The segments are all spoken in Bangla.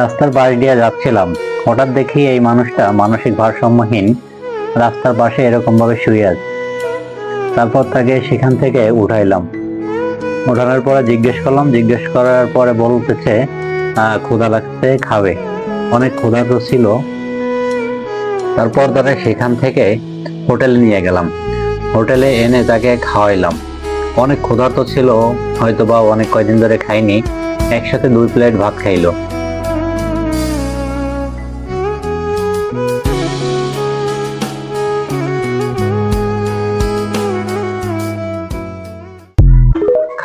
রাস্তার পাশ দিয়ে যাচ্ছিলাম। হঠাৎ দেখি এই মানুষটা মানসিক ভারসাম্যহীন, রাস্তার পাশে এরকম ভাবে শুয়ে আছে। তারপর তাকে সেখান থেকে উঠাইলাম। ওঠানোর পরে জিজ্ঞেস করলাম, জিজ্ঞেস করার পরে বলতেছে ক্ষুধা লাগছে, খাবে। অনেক ক্ষুধা তো ছিল। তারপর তারা সেখান থেকে হোটেলে নিয়ে গেলাম। হোটেলে এনে তাকে খাওয়াইলাম। অনেক ক্ষুধার্ত ছিল হয়তো বা অনেক কয়দিন ধরে খাইনি, একসাথে দুই প্লেট ভাত খাইলো।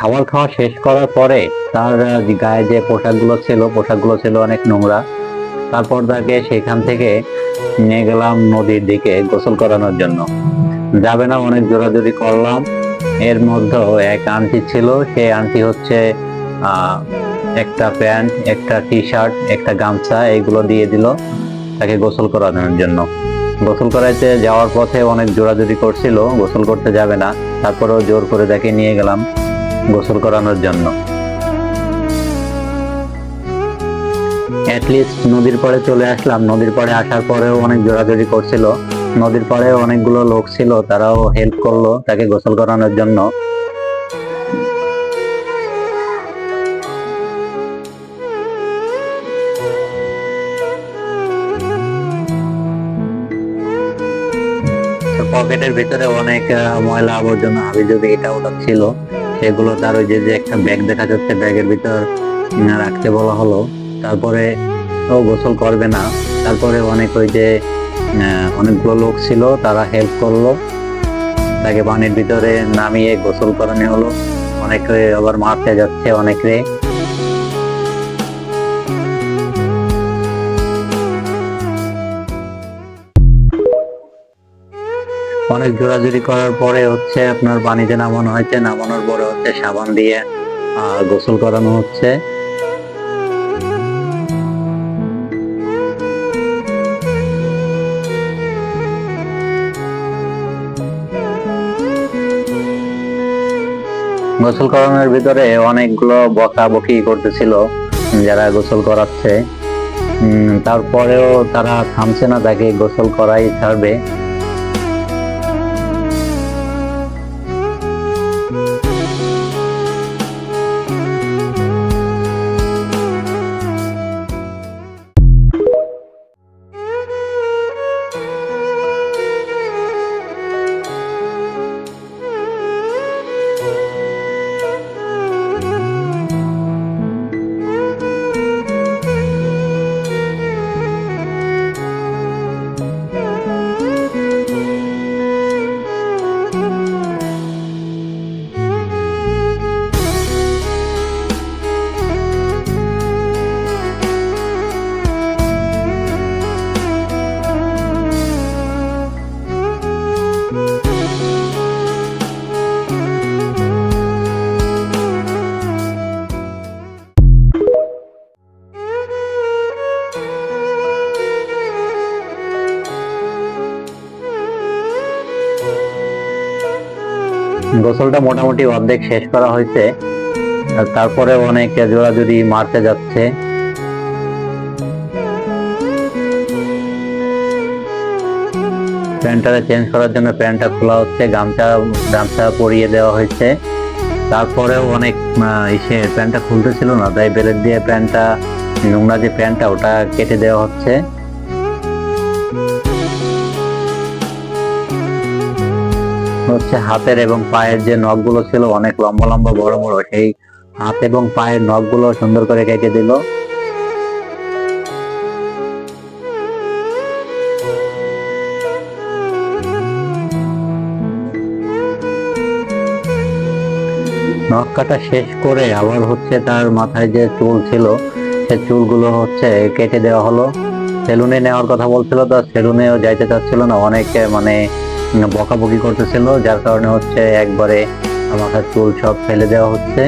খাবার খাওয়া শেষ করার পরে তার গায়ে যে পোশাকগুলো ছিল পোশাকগুলো ছিল অনেক নোংরা। তারপর তাকে সেখান থেকে নিয়ে গেলাম নদীর দিকে গোসল করানোর জন্য। যাবে না, অনেক জোরাজোরি করলাম। এর মধ্যেও এক আন্টি ছিল, সেই আন্টি হচ্ছে একটা প্যান্ট, একটা টি শার্ট একটা গামছা এগুলো দিয়ে দিল তাকে গোসল করানোর জন্য। গোসল করাইতে যাওয়ার পথে অনেক জোরাজোরি করছিল, গোসল করতে যাবে না। তারপরেও জোর করে তাকে নিয়ে গেলাম। গোসল করানোর জন্য। অ্যাটলিস্ট নদীর পাড়ে চলে আসলাম। নদীর পাড়ে আসার পরেও অনেক জোরাজোরি করছিল। নদীর পাড়ে অনেকগুলো লোক ছিল, তারাও হেল্প করল তাকে গোসল করানোর জন্য। পকেটের ভিতরে অনেক ময়লা আবর্জনা, হাবিজাবি, এটা ওটা ছিল। সেগুলো তার ওই যে যে একটা ব্যাগ দেখা যাচ্ছে, ব্যাগের ভিতর রাখতে বলা হলো। তারপরে ও গোসল করবে না। তারপরে অনেক ওই যে অনেকগুলো লোক ছিল, তারা হেল্প করল। তাকে পানির ভিতরে নামিয়ে গোসল করানো হলো। অনেকে আবার মারতে যাচ্ছে অনেকে। অনেক জোরাজুরি করার পরে হচ্ছে আপনার পানিতে নামানো হয়েছে, নামানোর পরে হচ্ছে সাবান দিয়ে গোসল করানো হচ্ছে। গোসল করানোর ভিতরে অনেকগুলো বকাবকি করতেছিল, যারা গোসল করাচ্ছে। তারপরেও তারা থামছে না, তাকে গোসল করাই ছাড়বে। গোসলটা মোটামুটি অর্ধেক শেষ করা হয়েছে। তারপরে অনেক জোরাজুরি মারতে যাচ্ছে। প্যান্টটা চেঞ্জ করার জন্য প্যান্টটা খোলা হচ্ছে, গামছা গামছা পরিয়ে দেওয়া হয়েছে। তারপরেও অনেক ইসে প্যান্টটা খুলতেছিল না, তাই বেলেট দিয়ে প্যান্টটা, নোংরা যে প্যান্টটা, ওটা কেটে দেওয়া হচ্ছে। হচ্ছে হাতের এবং পায়ের যে নখগুলো ছিল অনেক লম্বা লম্বা বড় বড়, সেই হাত এবং পায়ের নখগুলো সুন্দর করে কেটে দিল। নখ কাটা শেষ করে আবার হচ্ছে তার মাথায় যে চুল ছিল, সে চুলগুলো হচ্ছে কেটে দেওয়া হলো। সেলুনে নেওয়ার কথা বলছিল, তো সেলুনেও যাইতে চাচ্ছিল না। অনেকে মানে বকাবকি করতেছিল, যার কারণে হচ্ছে একবারে মাথার চুল সব ফেলে দেওয়া হচ্ছে।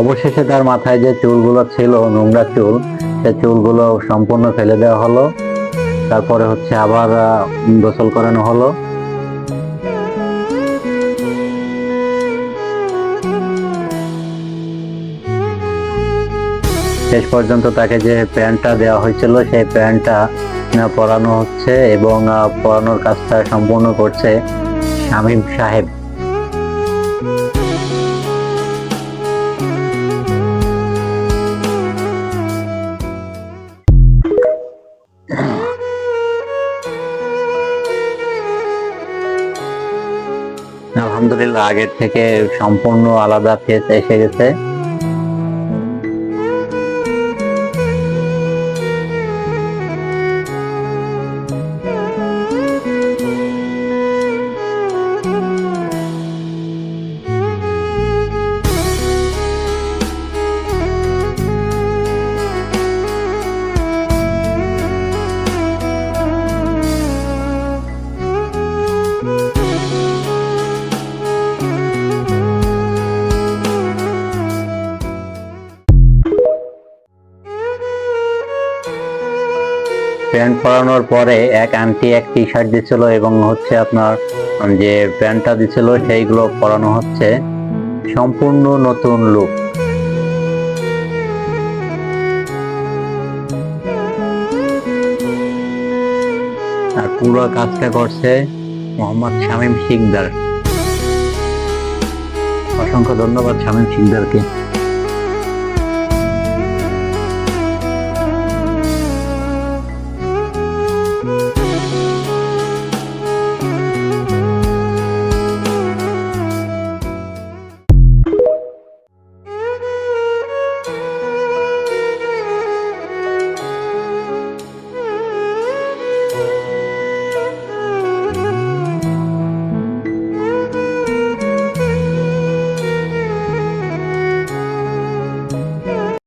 অবশেষে তার মাথায় যে চুলগুলো ছিল নোংরা চুল, সে চুলগুলো সম্পূর্ণ ফেলে দেওয়া হলো। তারপরে হচ্ছে আবার গোসল করানো হলো। শেষ পর্যন্ত তাকে যে প্যান্টটা দেওয়া হয়েছিল, সেই প্যান্টটা পরানো হচ্ছে এবং পরানোর কাজটা সম্পূর্ণ করছে শামীম সাহেব। আলহামদুলিল্লাহ আগের থেকে সম্পূর্ণ আলাদা ফেস এসে গেছে। প্যান্ট পরানোর পরে এক আন্টি এক টি শার্ট দিছিল এবং হচ্ছে আপনার যে প্যান্টটা দিছিল সেইগুলো পরানো হচ্ছে। সম্পূর্ণ নতুন লুক আর পুরো কাজটা করছে মোহাম্মদ শামীম শিকদার। অসংখ্য ধন্যবাদ শামীম শিকদারকে।